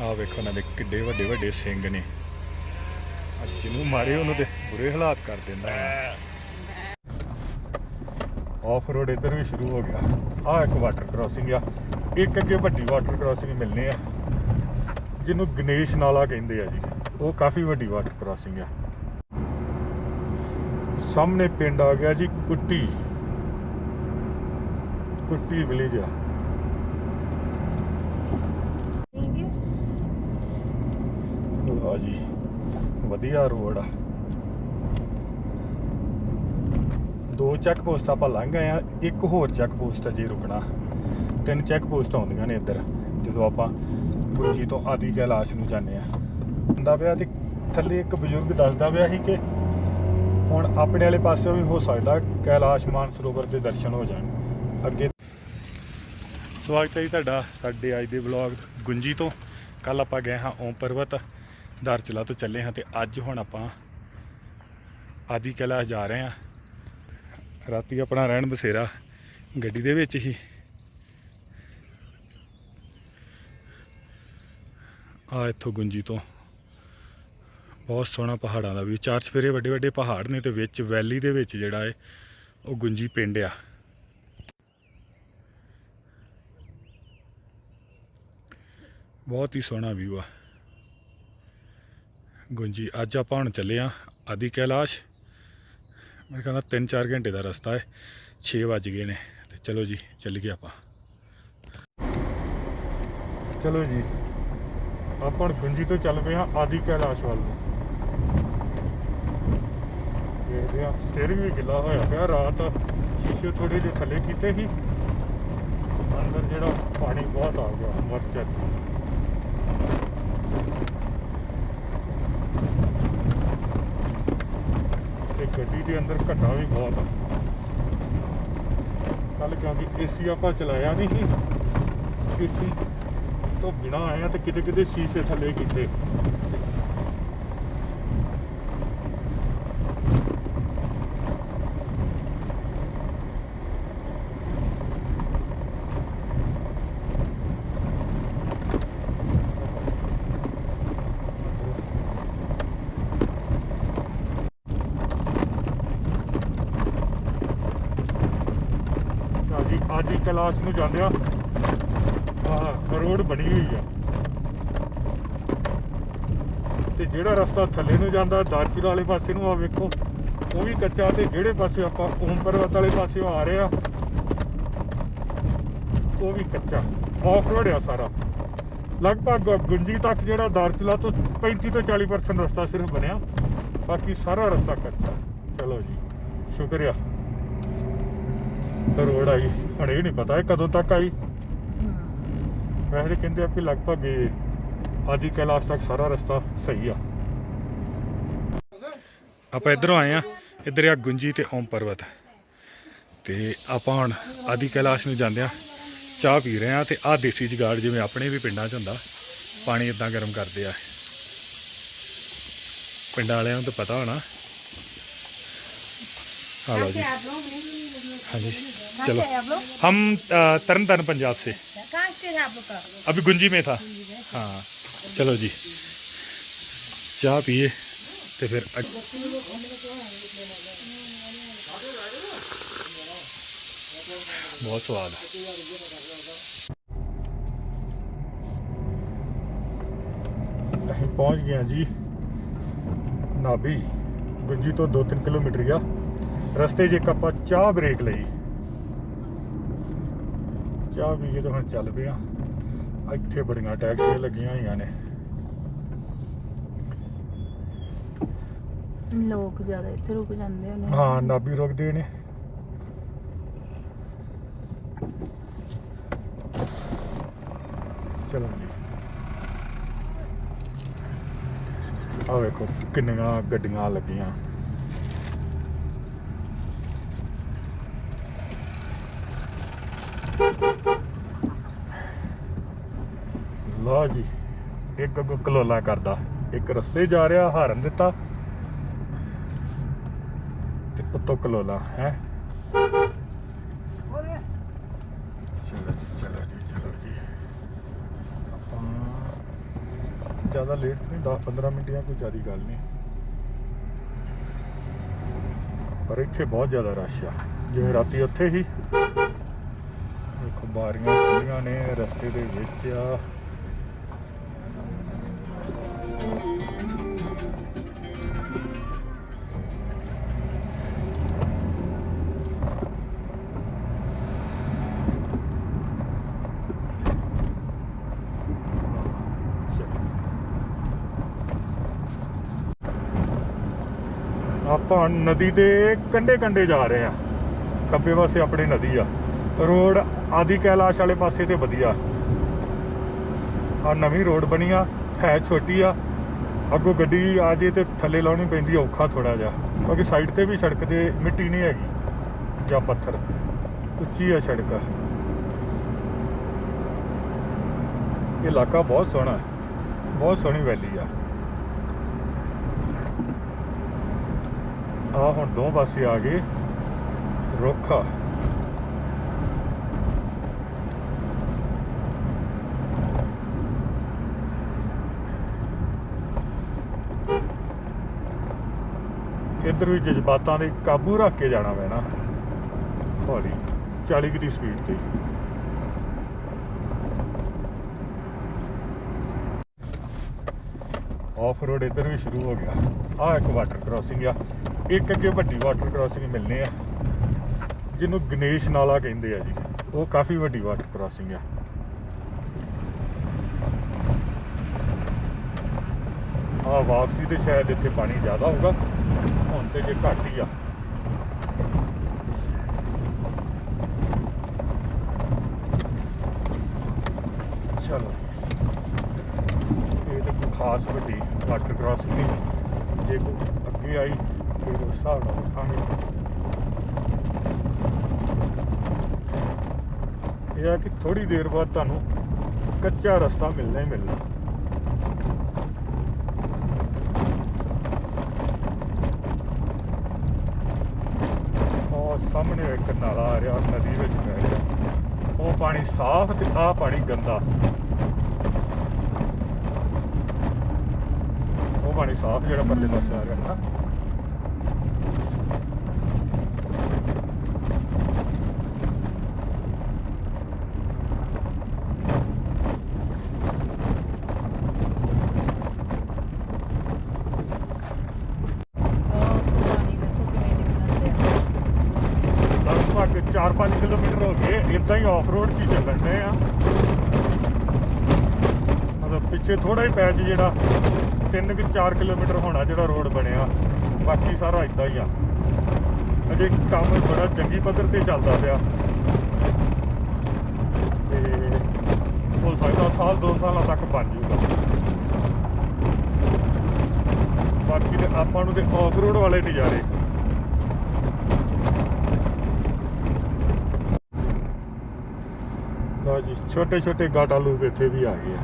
ਆਹ ਵੇਖੋ ਨਾ ਦੇ ਕਿੱਡੇ ਵੱਡੇ ਵੱਡੇ ਸਿੰਘ ਨੇ। ਜਿਹਨੂੰ ਮਾਰੇ ਉਹਨੂੰ ਤੇ ਬੁਰੇ ਹਾਲਾਤ ਕਰ ਦਿੰਦਾ ਆਫ ਰੋਡ ਇੱਧਰ ਵੀ ਸ਼ੁਰੂ ਹੋ ਗਿਆ। ਆ ਇੱਕ ਵਾਟਰ ਕ੍ਰਾਸਿੰਗ ਆ। ਇੱਕ ਅੱਗੇ ਵੱਡੀ ਵਾਟਰ ਕ੍ਰਾਸਿੰਗ ਮਿਲਨੇ ਆ। ਜਿਹਨੂੰ ਗਣੇਸ਼ ਨਾਲਾ ਕਹਿੰਦੇ ਆ ਜੀ। ਉਹ ਕਾਫੀ ਵੱਡੀ ਵਾਟਰ ਕ੍ਰਾਸਿੰਗ ਆ। ਸਾਹਮਣੇ ਪਿੰਡ ਆ ਗਿਆ ਜੀ ਕੁੱਟੀ। ਕੁੱਟੀ ਵਿਲੇਜ ਆ। ਲਓ ਜੀ ਵਧੀਆ ਰੋਡ ਆ। ਦੋ ਚੈੱਕ ਪੋਸਟ ਆਪਾਂ ਲੰਘ ਗਏ ਆ, ਇੱਕ ਹੋਰ ਚੈੱਕ ਪੋਸਟ ਅਜੇ ਰੁਕਣਾ। ਤਿੰਨ ਚੈੱਕ ਪੋਸਟ ਆਉਂਦੀਆਂ ਨੇ ਇੱਧਰ, ਜਦੋਂ ਆਪਾਂ ਗੁੰਜੀ ਤੋਂ ਆਦੀ ਕੈਲਾਸ਼ ਨੂੰ ਜਾਂਦੇ ਆ। ਹੁੰਦਾ ਪਿਆ ਤੇ ਥੱਲੇ ਇੱਕ ਬਜ਼ੁਰਗ ਦੱਸਦਾ ਪਿਆ ਸੀ ਕਿ ਹੁਣ ਆਪਣੇ ਵਾਲੇ ਪਾਸੇ ਵੀ ਹੋ ਸਕਦਾ ਕੈਲਾਸ਼ ਮਾਨਸਰੋਵਰ ਦੇ ਦਰਸ਼ਨ ਹੋ ਜਾਣ। ਅੱਗੇ ਸਵਾਗਤ ਹੈ ਜੀ ਤੁਹਾਡਾ ਸਾਡੇ ਅੱਜ ਦੇ ਵਲੌਗ ਗੁੰਜੀ ਤੋਂ। ਕੱਲ ਆਪਾਂ ਗਏ ਹਾਂ ਓਮ ਪਰਵਤ ਦਾਰਚਲਾ ਤੋਂ ਚੱਲੇ ਹਾਂ ਤੇ ਅੱਜ ਹੁਣ ਆਪਾਂ ਆਦੀ ਕੈਲਾਸ਼ ਜਾ ਰਹੇ ਹਾਂ। ਰਾਤੀ ਆਪਣਾ ਰਹਿਣ ਬਸੇਰਾ ਗੱਡੀ ਦੇ ਵਿੱਚ ਹੀ। ਆ ਇੱਥੋਂ ਗੁੰਜੀ ਤੋਂ। ਬਹੁਤ ਸੋਹਣਾ ਪਹਾੜਾਂ ਦਾ ਵੀ। ਚਾਰ ਚਫੇਰੇ ਵੱਡੇ ਵੱਡੇ ਪਹਾੜ ਨੇ ਤੇ ਵਿੱਚ ਵੈਲੀ ਦੇ ਵਿੱਚ ਜਿਹੜਾ ਹੈ ਉਹ ਗੁੰਜੀ ਪਿੰਡ ਆ। ਬਹੁਤ ਹੀ ਸੋਹਣਾ ਵਿਊ ਆ। ਗੁੰਜੀ, ਅੱਜ ਆਪਾਂ ਹੁਣ ਚੱਲੇ ਆ ਆਦੀ ਕੈਲਾਸ਼। ਮੇਰੇ ਖਿਆਲ ਨਾਲ 3-4 ਘੰਟੇ ਦਾ ਰਸਤਾ ਹੈ। 6 ਵੱਜ ਗਏ ਨੇ ਤੇ ਚਲੋ ਜੀ ਚੱਲ ਗਏ ਆਪਾਂ। ਚਲੋ ਜੀ, ਆਪਾਂ ਗੁੰਜੀ ਤੋਂ ਚੱਲ ਪਏ ਹਾਂ ਆਦੀ ਕੈਲਾਸ਼ ਵੱਲ ਦੇਖਦੇ ਆ ਸਟੀਅਰਿੰਗ ਵੀ ਗਿੱਲਾ ਹੋਇਆ ਪਿਆ, ਰਾਤ ਸ਼ੀਸ਼ੇ ਥੋੜੇ ਜਿਹੇ ਥੱਲੇ ਕੀਤੇ ਸੀ। ਅੰਦਰ ਜਿਹੜਾ ਪਾਣੀ ਬਹੁਤ ਆ ਗਿਆ ਮਰਚਰ ਤੇ ਗੱਡੀ ਦੇ ਅੰਦਰ ਘਟਾ ਵੀ ਬਹੁਤ ਆ। ਕੱਲ ਕਿਉਂਕਿ ਏਸੀ ਆਪਾਂ ਚਲਾਇਆ ਨਹੀਂ ਸੀ। ਏਸੀ ਤੋਂ ਬਿਨਾ ਆਏ ਆ ਤੇ ਕਿਤੇ ਕਿਤੇ ਸ਼ੀਸ਼ੇ ਥੱਲੇ ਕੀਤੇ। ਅੱਜ ਹੀ ਕਲਾਸ ਨੂੰ ਜਾਂਦੇ ਆ। ਆਹ, ਰੋਡ ਬਣੀ ਹੋਈ ਆ। ਤੇ ਜਿਹੜਾ ਰਸਤਾ ਥੱਲੇ ਨੂੰ ਜਾਂਦਾ ਦਾਰਚੂਲਾ ਵਾਲੇ ਪਾਸੇ ਨੂੰ ਆ ਵੇਖੋ। ਉਹ ਵੀ ਕੱਚਾ ਤੇ ਜਿਹੜੇ ਪਾਸੇ ਆਪਾਂ ਓਮ ਪਰਵਤ ਵਾਲੇ ਪਾਸੇ ਆ ਰਹੇ ਆ, ਉਹ ਵੀ ਕੱਚਾ। ਆਫ ਰੋਡ ਆ ਸਾਰਾ। ਲਗਭਗ ਗੁੰਜੀ ਤੱਕ ਜਿਹੜਾ ਦਾਰਚੂਲਾ ਤੋਂ 35 ਤੋਂ 40% ਰਸਤਾ ਸਿਰਫ ਬਣਿਆ। ਬਾਕੀ ਸਾਰਾ ਰਸਤਾ ਕੱਚਾ। ਚਲੋ ਜੀ, ਸ਼ੁਕਰੀਆ। ਰੋਡ ਆਈ, ਹੁਣ ਇਹ ਨਹੀਂ ਪਤਾ ਇਹ ਕਦੋਂ ਤੱਕ ਆਈ। ਵੈਸੇ ਕਹਿੰਦੇ ਆ ਕਿ ਲਗਭਗ ਇਹ ਆਦੀ ਕੈਲਾਸ਼ ਤੱਕ ਸਾਰਾ ਰਸਤਾ ਸਹੀ ਆ। ਆਪਾਂ ਇਧਰੋਂ ਆਏ ਆ, ਇਧਰ ਆ ਗੁੰਜੀ ਤੇ ਓਮ ਪਰਵਤ ਤੇ ਆਪਾਂ ਹੁਣ ਆਦੀ ਕੈਲਾਸ਼ ਨੂੰ ਜਾਂਦੇ ਆ, ਚਾਹ ਪੀ ਰਹੇ ਆ ਤੇ ਆ ਦੇਸੀ ਜਗਾੜ ਜਿਵੇਂ ਆਪਣੇ ਵੀ ਪਿੰਡਾਂ 'ਚ ਹੁੰਦਾ, ਪਾਣੀ ਇਦਾਂ ਗਰਮ ਕਰਦੇ ਆ। ਪਿੰਡਾਂ ਵਾਲਿਆਂ ਨੂੰ ਤਾਂ ਪਤਾ ਹੋਣਾ। ਆ ਜੀ। हाँ जी। चलो। हम तरन तारण पंजाब से। अभी गुंजी में था। हाँ। चलो जी। चाह पिए तो फिर बहुत स्वाद है। पहुँच गए जी। नाभी। गुंजी तो दो तीन किलोमीटर गया। ਰਸਤੇ 'ਚ ਇੱਕ ਆਪਾਂ ਚਾਹ ਬ੍ਰੇਕ ਲਈ। ਚਾਹ ਪੀ ਕੇ ਤਾਂ ਹੁਣ ਚੱਲ ਪਏ ਆ ਇੱਥੇ ਬੜੀਆਂ ਟੈਕਸੀਆਂ ਲੱਗੀਆਂ ਹੋਈਆਂ ਨੇ। ਲੋਕ ਜ਼ਿਆਦਾ ਇੱਥੇ ਰੁਕ ਜਾਂਦੇ ਹੋਣੇ। ਹਾਂ ਨਾਭੀ ਰੁਕਦੇ ਨੇ। ਚਲੋ ਜੀ। ਆ ਵੇਖੋ ਕਿੰਨੀਆਂ ਗੱਡੀਆਂ ਲੱਗੀਆਂ। ਲਓ ਜੀ ਇੱਕ ਅੱਗੋਂ ਕਲੋਲਾ ਕਰਦਾ। ਇੱਕ ਰਸਤੇ ਜਾ ਰਿਹਾ ਹਾਰਨ ਦਿੱਤਾ। ਤੇ ਉੱਤੋਂ ਕਲੋਲਾ ਹੈ? ਚਲੋ ਜੀ ਚਲੋ ਜੀ ਚਲੋ ਜੀ। ਆਪਾਂ ਜ਼ਿਆਦਾ ਲੇਟ ਨਹੀਂ 10 15 ਮਿੰਟ ਜਾਂ ਕੋਈ ਜ਼ਿਆਦਾ ਗੱਲ ਨਹੀਂ। ਪਰ ਇੱਥੇ ਬਹੁਤ ਜ਼ਿਆਦਾ ਰਸ਼ ਆ। ਜਿਵੇਂ ਰਾਤੀ ਉੱਥੇ ਹੀ। ਦੇਖੋ ਬਾਰੀਆਂ ਖੁੱਲੀਆਂ ਨੇ ਰਸਤੇ ਦੇ ਵਿੱਚ ਆ। ਆਪਾਂ ਨਦੀ ਦੇ ਕੰਢੇ ਕੰਢੇ ਜਾ ਰਹੇ ਆ ਖੱਬੇ ਪਾਸੇ ਆਪਣੀ ਨਦੀ ਆ। ਰੋਡ ਆਦੀ ਕੈਲਾਸ਼ ਵਾਲੇ ਪਾਸੇ ਤੇ ਵਧੀਆ। ਆ ਨਵੀਂ ਰੋਡ ਬਣੀ ਆ, ਹੈ ਛੋਟੀ ਆ। ਅੱਗੋਂ ਗੱਡੀ ਆ ਜੇ ਤੇ ਥੱਲੇ ਲਾਉਣੀ ਪੈਂਦੀ ਔਖਾ ਥੋੜਾ ਜਿਹਾ। ਕਿਉਂਕਿ ਸਾਈਡ ਤੇ ਵੀ ਸੜਕ ਤੇ ਮਿੱਟੀ ਨਹੀਂ ਹੈਗੀ, ਜਾਂ ਪੱਥਰ। ਉੱਚੀ ਆ ਸੜਕ। ਇਹ ਇਲਾਕਾ ਬਹੁਤ ਸੋਹਣਾ ਹੈ। ਬਹੁਤ ਸੋਹਣੀ ਵੈਲੀ ਆ। ਆ ਹੁਣ ਦੋ ਪਾਸੇ ਆ ਗਏ ਰੁੱਖ ਆ। ਇੱਧਰ ਵੀ ਜਜ਼ਬਾਤਾਂ ਦੇ ਕਾਬੂ ਰੱਖ ਕੇ ਜਾਣਾ ਪੈਣਾ। ਹੌਲੀ 40 ਕੁ ਦੀ ਸਪੀਡ ਤੇ। ਆਫ ਰੋਡ ਇੱਧਰ ਵੀ ਸ਼ੁਰੂ ਹੋ ਗਿਆ। ਆ ਇੱਕ ਵਾਟਰ ਕ੍ਰਾਸਿੰਗ ਆ। ਇੱਕ ਅੱਗੇ ਵੱਡੀ ਵਾਟਰ ਕ੍ਰਾਸਿੰਗ ਮਿਲਨੇ ਆ, ਜਿਹਨੂੰ ਗਣੇਸ਼ ਨਾਲਾ ਕਹਿੰਦੇ ਆ ਜੀ। ਉਹ ਕਾਫੀ ਵੱਡੀ ਵਾਟਰ ਕ੍ਰਾਸਿੰਗ ਆ। ਆ ਵਾਪਸੀ ਤੇ ਸ਼ਾਇਦ ਇੱਥੇ ਪਾਣੀ ਜ਼ਿਆਦਾ ਹੋਊਗਾ। ਹੁਣ ਤੇ ਜੇ ਘੱਟ ਹੀ ਆ। ਚਲੋ। ਇਹ ਤਾਂ ਕੋਈ ਖਾਸ ਵੱਡੀ ਵਾਟਰ ਕ੍ਰਾਸਿੰਗ ਨਹੀਂ ਜੇ ਕੋਈ ਅੱਗੇ ਆਈ, ਫਿਰ ਉਸ ਹਿਸਾਬ ਨਾਲ ਵੇਖਾਂਗੇ ਇਹ ਆ ਕਿ ਥੋੜੀ ਦੇਰ ਬਾਅਦ ਤੁਹਾਨੂੰ ਕੱਚਾ ਰਸਤਾ ਮਿਲਣਾ ਹੀ ਮਿਲਣਾ ਉਹ ਸਾਹਮਣੇ ਇੱਕ ਨਾਲਾ ਆ ਰਿਹਾ, ਨਦੀ ਵਿੱਚ ਬਹਿ ਰਿਹਾ ਉਹ ਪਾਣੀ ਸਾਫ਼ ਤੇ ਆਹ ਪਾਣੀ ਗੰਦਾ। ਉਹ ਪਾਣੀ ਸਾਫ਼ ਜਿਹੜਾ ਪਰਲੇ ਪਾਸੇ ਆ ਰਿਹਾ ਨਾ ਉਹ ਪਾਣੀ ਵੇਖੋ ਕਿਵੇਂ ਨਿਕਲਦਾ ਲਗਭਗ 4-5 ਕਿਲੋਮੀਟਰ ਹੋ ਗਏ ਇਦਾਂ ਹੀ ਆਫ ਰੋਡ 'ਚ ਹੀ ਚੱਲਣ ਦੇ ਆ। ਮਤਲਬ ਪਿੱਛੇ ਥੋੜਾ ਹੀ ਪੈਚ ਜਿਹੜਾ 3 ਕਿ 4 ਕਿਲੋਮੀਟਰ ਹੋਣਾ ਜਿਹੜਾ ਰੋਡ ਬਣਿਆ। ਬਾਕੀ ਸਾਰਾ ਇਦਾਂ ਹੀ ਆ। ਅਜੇ ਕੰਮ ਬੜਾ ਚੰਗੀ ਪੱਧਰ ਤੇ ਚੱਲਦਾ ਪਿਆ। ਤੇ ਹੋ ਸਕਦਾ ਸਾਲ 2 ਸਾਲਾਂ ਤੱਕ ਬਣ ਜੂਗਾ ਬਾਕੀ ਤੇ ਆਪਾਂ ਨੂੰ ਤੇ ਆਫ ਰੋਡ ਵਾਲੇ ਨਜ਼ਾਰੇ ਲਓ ਜੀ ਛੋਟੇ ਛੋਟੇ ਗਾਟਾ ਆਲੂ ਇੱਥੇ ਵੀ ਆ ਗਏ ਆ।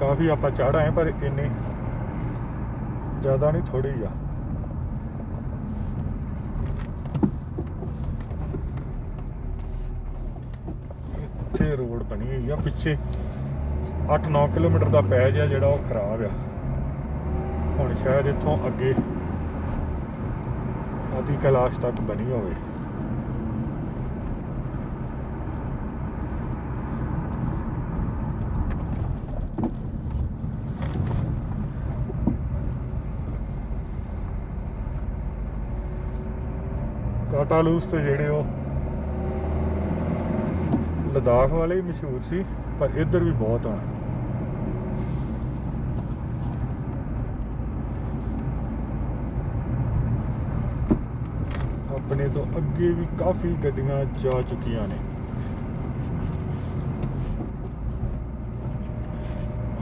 ਕਾਫੀ ਆਪਾਂ ਚੜ੍ਹ ਆਏ ਪਰ ਇੰਨੇ ਜ਼ਿਆਦਾ ਨਹੀਂ ਥੋੜੀ ਆ। ਇੱਥੇ ਰੋਡ ਬਣੀ ਹੋਈ ਆ, ਪਿੱਛੇ 8-9 ਕਿਲੋਮੀਟਰ ਦਾ ਪੈਜ ਆ ਜਿਹੜਾ, ਉਹ ਖਰਾਬ ਆ। ਹੁਣ ਸ਼ਾਇਦ ਇੱਥੋਂ ਅੱਗੇ ਆਦੀ ਕੈਲਾਸ਼ ਤੱਕ ਬਣੀ ਹੋਵੇ। ਕਾਟਾਲੂਸ ਤੇ ਜਿਹੜੇ ਉਹ ਲਦਾਖ ਵਾਲੇ ਹੀ ਮਸ਼ਹੂਰ ਸੀ, ਪਰ ਇੱਧਰ ਵੀ ਬਹੁਤ ਆ। ਆਪਣੇ ਤੋਂ ਅੱਗੇ ਵੀ ਕਾਫੀ ਗੱਡੀਆਂ ਜਾ ਚੁੱਕੀਆਂ ਨੇ।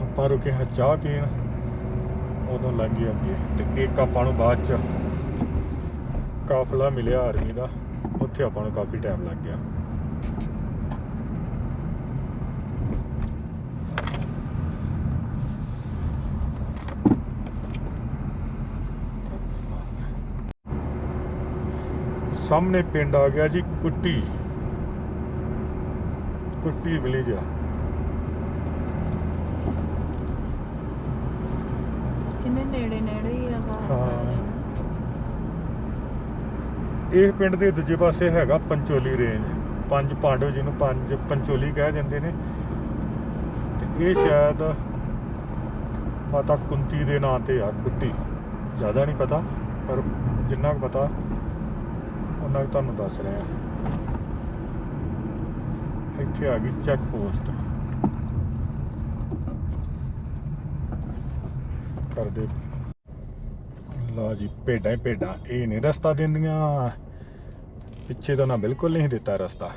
ਆਪਾਂ ਰੁਕੇ ਹਾਂ ਚਾਹ ਪੀਣ, ਉਦੋਂ ਲੱਗੇ ਅੱਗੇ ਤੇ ਇੱਕ ਆਪਾਂ ਨੂੰ ਬਾਅਦ ਚ ਕਾਫਲਾ ਮਿਲਿਆ ਆਰਮੀ ਦਾ ਉੱਥੇ ਆਪਾਂ ਨੂੰ ਕਾਫੀ ਟਾਈਮ ਲੱਗ ਗਿਆ। ਸਾਹਮਣੇ ਪਿੰਡ ਆ ਗਿਆ ਜੀ ਕੁੱਟੀ। ਕੁੱਟੀ ਵਿਲੇਜ ਆ। ਕਿੰਨੇ ਨੇੜੇ ਨੇੜੇ ਹੀ ਆ ਹਾਂ। ਇਹ ਪਿੰਡ ਦੇ ਦੂਜੇ ਪਾਸੇ ਹੈਗਾ ਪੰਚੋਲੀ ਰੇਂਜ। ਪੰਜ ਪਾਂਡਵ ਜਿਹਨੂੰ ਪੰਜ ਪੰਚੋਲੀ ਕਹਿ ਜਾਂਦੇ ਨੇ। ਤੇ ਇਹ ਸ਼ਾਇਦ ਮਾਤਾ ਕੁੰਤੀ ਦੇ ਨਾਂ ਤੇ ਆ ਕੁੱਤੀ ਜ਼ਿਆਦਾ ਨਹੀਂ ਪਤਾ, ਪਰ ਜਿੰਨਾ ਕੁ ਪਤਾ, ਉਹਨਾਂ ਕੁ ਤੁਹਾਨੂੰ ਦੱਸ ਰਿਹਾ। ਇੱਥੇ ਆ ਗਈ ਚੈੱਕ ਪੋਸਟ। ਕਰਦੇ ਲਓ ਜੀ ਭੇਡਾਂ ਹੀ ਭੇਡਾਂ ਇਹ ਨਹੀਂ ਰਸਤਾ ਦਿੰਦੀਆਂ। ਪਿੱਛੇ ਤਾਂ ਨਾ ਬਿਲਕੁਲ ਨਹੀਂ ਦਿੱਤਾ ਰਸਤਾ।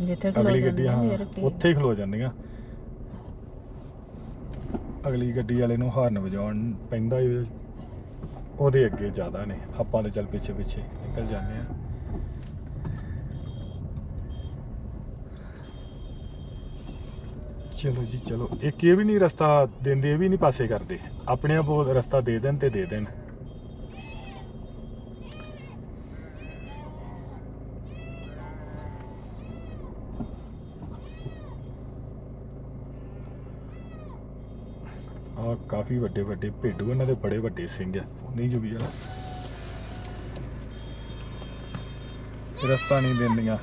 ਜਿੱਥੇ ਅਗਲੀ ਗੱਡੀ ਹਾਂ। ਉੱਥੇ ਹੀ ਖਲੋ ਜਾਂਦੀਆਂ। ਅਗਲੀ ਗੱਡੀ ਵਾਲੇ ਨੂੰ ਹਾਰਨ ਵਜਾਉਣ ਪੈਂਦਾ ਹੀ ਉਹਦੇ ਅੱਗੇ ਜ਼ਿਆਦਾ ਨੇ। ਆਪਾਂ ਤਾਂ ਚੱਲ ਪਿੱਛੇ ਪਿੱਛੇ ਨਿਕਲ ਜਾਂਦੇ ਆ ਚਲੋ ਜੀ, ਚਲੋ। ਇੱਕ ਇਹ ਵੀ ਨਹੀਂ ਰਸਤਾ ਦਿੰਦੇ, ਇਹ ਵੀ ਨਹੀਂ ਪਾਸੇ ਕਰਦੇ। ਆਪਣੇ ਆਪ ਉਹ ਰਸਤਾ ਦੇ ਦੇਣ ਤੇ ਦੇ ਦੇਣ ਆ ਕਾਫੀ ਵੱਡੇ ਵੱਡੇ ਭੇਡੂ ਇਹਨਾਂ ਦੇ ਬੜੇ ਵੱਡੇ ਸਿੰਘ ਆ। ਨਹੀਂ ਜੁਗੀ ਜਰਾ ਰਸਤਾ ਨਹੀਂ ਦਿੰਦੀਆਂ।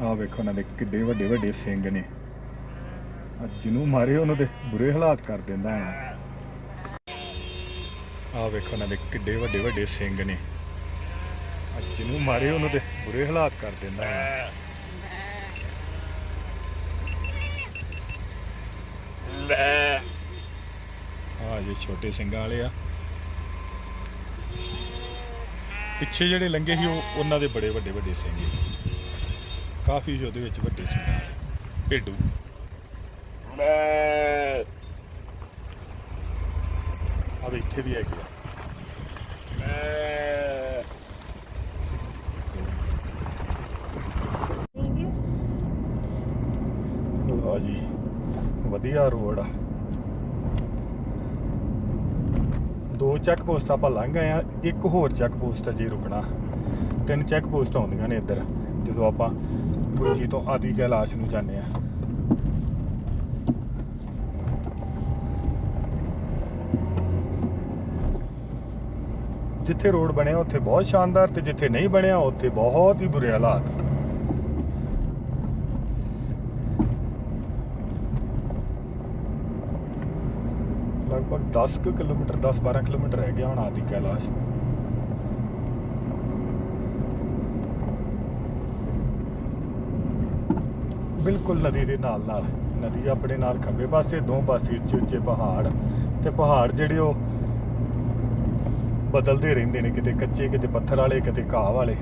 ਆ ਵੇਖੋ ਇਹਨਾਂ ਦੇ ਕਿੱਡੇ ਵੱਡੇ ਵੱਡੇ ਸਿੰਘ ਨੇ। ਆ ਜਿਹਨੂੰ ਮਾਰੇ ਉਹਨੂੰ ਤੇ ਬੁਰੇ ਹਾਲਾਤ ਕਰ ਦਿੰਦਾ ਹੈ ਆ ਵੇਖੋ ਇਹਨਾਂ ਦੇ ਕਿੱਡੇ ਵੱਡੇ ਵੱਡੇ ਸਿੰਘ ਨੇ। ਜਿਹਨੂੰ ਮਾਰੇ ਉਹਨੂੰ ਤੇ ਬੁਰੇ ਹਾਲਾਤ ਕਰ ਦਿੰਦਾ ਹੈ। ਆ ਜੇ ਛੋਟੇ ਸਿੰਘਾਂ ਵਾਲੇ ਆ। ਪਿੱਛੇ ਜਿਹੜੇ ਲੰਗੇ ਸੀ ਉਹ ਉਹਨਾਂ ਦੇ ਬੜੇ ਵੱਡੇ ਵੱਡੇ ਸਿੰਘ ਸੀ। ਕਾਫੀ ਉਹਦੇ ਵਿੱਚ ਵੱਡੇ ਸਿੰਘਾਂ ਵਾਲੇ। ਭੇਡੂ। ਆ ਵੀ ਇੱਥੇ ਵੀ ਹੈਗੇ ਆ ਠੀਕ ਹੈ ਲਓ ਜੀ ਵਧੀਆ ਰੋਡ ਆ। ਦੋ ਚੈੱਕ ਪੋਸਟ ਆਪਾਂ ਲੰਘ ਗਏ ਆ, ਇੱਕ ਹੋਰ ਚੈੱਕ ਪੋਸਟ ਅਜੇ ਰੁਕਣਾ। ਤਿੰਨ ਚੈੱਕ ਪੋਸਟ ਆਉਂਦੀਆਂ ਨੇ ਇੱਧਰ, ਜਦੋਂ ਆਪਾਂ ਗੁੰਜੀ ਤੋਂ ਆਦੀ ਕੈਲਾਸ਼ ਨੂੰ ਜਾਂਦੇ ਆ। ਜਿੱਥੇ ਰੋਡ ਬਣਿਆ, ਉੱਥੇ ਬਹੁਤ ਸ਼ਾਨਦਾਰ ਤੇ ਜਿੱਥੇ ਨਹੀਂ ਬਣਿਆ, ਉੱਥੇ ਬਹੁਤ ਹੀ ਬੁਰੇ ਹਾਲਾਤ। ਲਗਭਗ 10 ਕੁ ਕਿਲੋਮੀਟਰ 10-12 ਕਿਲੋਮੀਟਰ ਰਹਿ ਗਿਆ ਹੁਣ ਆਦੀ ਕੈਲਾਸ਼। ਬਿਲਕੁਲ ਨਦੀ ਦੇ ਨਾਲ ਨਾਲ। ਨਦੀ ਆਪਣੇ ਨਾਲ ਖੱਬੇ ਪਾਸੇ, ਦੋ ਪਾਸੇ ਉੱਚੇ ਉੱਚੇ ਪਹਾੜ ਤੇ ਪਹਾੜ ਜਿਹੜੇ ਉਹ ਬਦਲਦੇ ਰਹਿੰਦੇ ਨੇ, ਕਿਤੇ ਕੱਚੇ, ਕਿਤੇ ਪੱਥਰ ਵਾਲੇ, ਕਿਤੇ ਘਾਹ ਵਾਲੇ।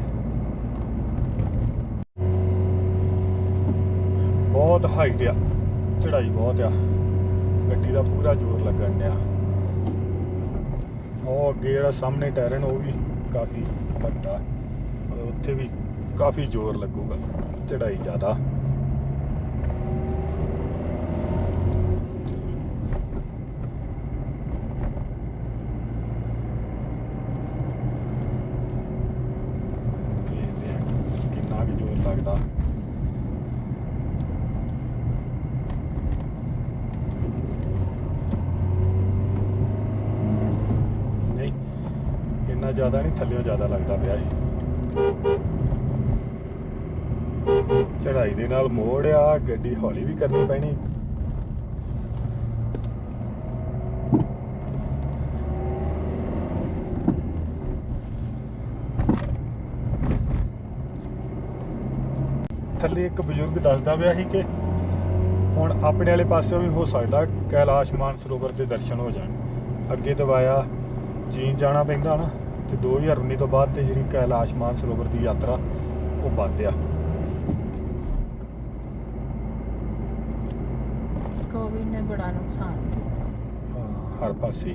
ਬਹੁਤ ਹਾਈਟ ਆ ਚੜਾਈ ਬਹੁਤ ਆ। ਗੱਡੀ ਦਾ ਪੂਰਾ ਜ਼ੋਰ ਲੱਗਣ ਡਿਆ। ਉਹ ਅੱਗੇ ਜਿਹੜਾ ਸਾਹਮਣੇ ਟੈਰਨ, ਉਹ ਵੀ ਕਾਫੀ ਵੱਡਾ। ਉੱਥੇ ਵੀ ਕਾਫੀ ਜ਼ੋਰ ਲੱਗੂਗਾ ਚੜਾਈ ਜ਼ਿਆਦਾ ਦੇਖਦੇ ਆ ਕਿੰਨਾ ਕੁ ਜ਼ੋਰ ਲੱਗਦਾ ਨਹੀਂ ਇੰਨਾ ਜ਼ਿਆਦਾ ਨਹੀਂ ਥੱਲੇੋਂ ਜ਼ਿਆਦਾ ਲੱਗਦਾ ਪਿਆ ਇਹ ਚੜਾਈ ਦੇ ਨਾਲ ਮੋੜ ਆ, ਗੱਡੀ ਹੌਲੀ ਵੀ ਕਰਨੀ ਪੈਣੀ। ਥੱਲੇ ਇੱਕ ਬਜ਼ੁਰਗ ਦੱਸਦਾ ਪਿਆ ਸੀ ਕਿ ਹੁਣ ਆਪਣੇ ਵਾਲੇ ਪਾਸੇ ਵੀ ਹੋ ਸਕਦਾ ਕੈਲਾਸ਼ ਮਾਨਸਰੋਵਰ ਦੇ ਦਰਸ਼ਨ ਹੋ ਜਾਣ। ਅੱਗੇ ਦਵਾਇਆ ਚੀਨ ਜਾਣਾ ਪੈਂਦਾ ਨਾ। ਤੇ 2019 ਤੋਂ ਬਾਅਦ ਤੇ ਜਿਹੜੀ ਕੈਲਾਸ਼ ਮਾਨਸਰੋਵਰ ਦੀ ਯਾਤਰਾ ਉਹ ਬੰਦ ਆ। ਕੋਵਿਡ ਨੇ ਬੜਾ ਨੁਕਸਾਨ ਕੀਤਾ। ਹਾਂ, ਹਰ ਪਾਸੇ।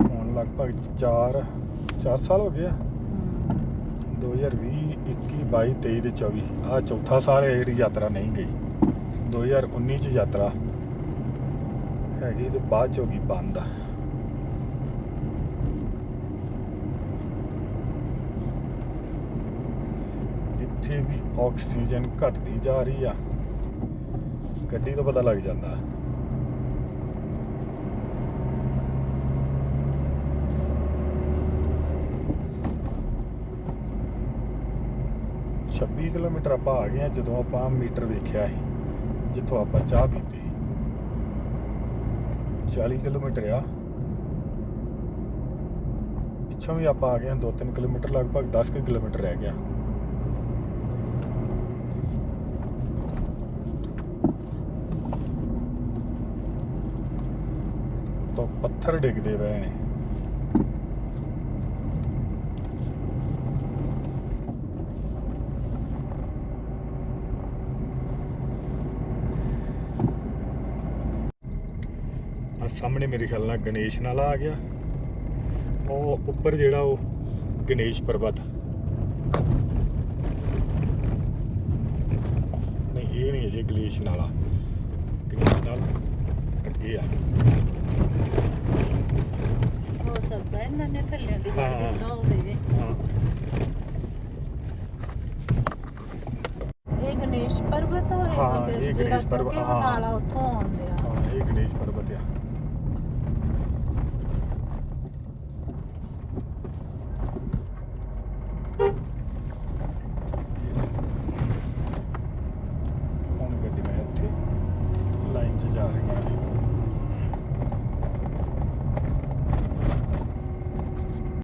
ਹੁਣ ਲਗਭਗ 4 4 ਸਾਲ ਹੋ ਗਏ ਆ। ਹਮ। 2020 21 22 23 ਤੇ 24 ਆ ਚੌਥਾ ਸਾਲ ਹੈ ਜਿਹੜੀ ਯਾਤਰਾ ਨਹੀਂ ਗਈ। 2019 ਚ ਯਾਤਰਾ ਹੈਗੀ ਤੇ ਬਾਅਦ ਚ ਹੋ ਗਈ ਬੰਦ ਉੱਥੇ ਵੀ ਆਕਸੀਜਨ ਘਟਦੀ ਜਾ ਰਹੀ ਆ। ਗੱਡੀ ਤੋਂ ਪਤਾ ਲੱਗ ਜਾਂਦਾ। ਛੱਬੀ ਕਿਲੋਮੀਟਰ ਆਪਾਂ ਆ ਗਏ ਆ ਜਦੋਂ ਆਪਾਂ ਮੀਟਰ ਵੇਖਿਆ ਸੀ, ਜਿੱਥੋਂ ਆਪਾਂ ਚਾਹ ਪੀਤੀ। 40 ਕਿਲੋਮੀਟਰ ਆ। ਪਿੱਛੋਂ ਵੀ ਆਪਾਂ ਆ ਗਏ ਹਾਂ 2-3 ਕਿਲੋਮੀਟਰ, ਲਗਭਗ 10 ਕੁ ਕਿਲੋਮੀਟਰ ਰਹਿ ਗਿਆ। ਤੋਂ ਪੱਥਰ ਡਿੱਗਦੇ ਪਏ ਨੇ। ਆ ਸਾਹਮਣੇ ਮੇਰੇ ਖਿਆਲ ਨਾਲ ਗਣੇਸ਼ ਨਾਲਾ ਆ ਗਿਆ। ਉਹ ਉੱਪਰ ਜਿਹੜਾ ਉਹ ਗਣੇਸ਼ ਪਰਬਤ। ਨਹੀਂ, ਇਹ ਨਹੀਂ ਅਜੇ ਗਣੇਸ਼ ਨਾਲਾ ਗਣੇਸ਼ ਨਾਲ ਅੱਗੇ ਆ। ਹੋ ਸਕਦਾ ਇਹਨਾਂ ਨੇ ਥੱਲੇ ਦੀ ਹਾਂ। ਗੱਡੀ ਦਿੱਤਾ ਹੋਵੇ ਹਾਂ ਇਹ ਗਣੇਸ਼ ਪਰਬਤ ਹੋਏਗਾ ਹਾਂ, ਫਿਰ ਇਹ ਜਿਹੜਾ ਗਣੇਸ਼ ਪਰਬਤ, ਕਿਉਂਕਿ ਉਹ ਹਾਂ। ਨਾਲਾ ਉੱਥੋਂ ਆਉਂਦੇ ਆ ਹਾਂ ਇਹ ਗਣੇਸ਼ ਪਰਬਤ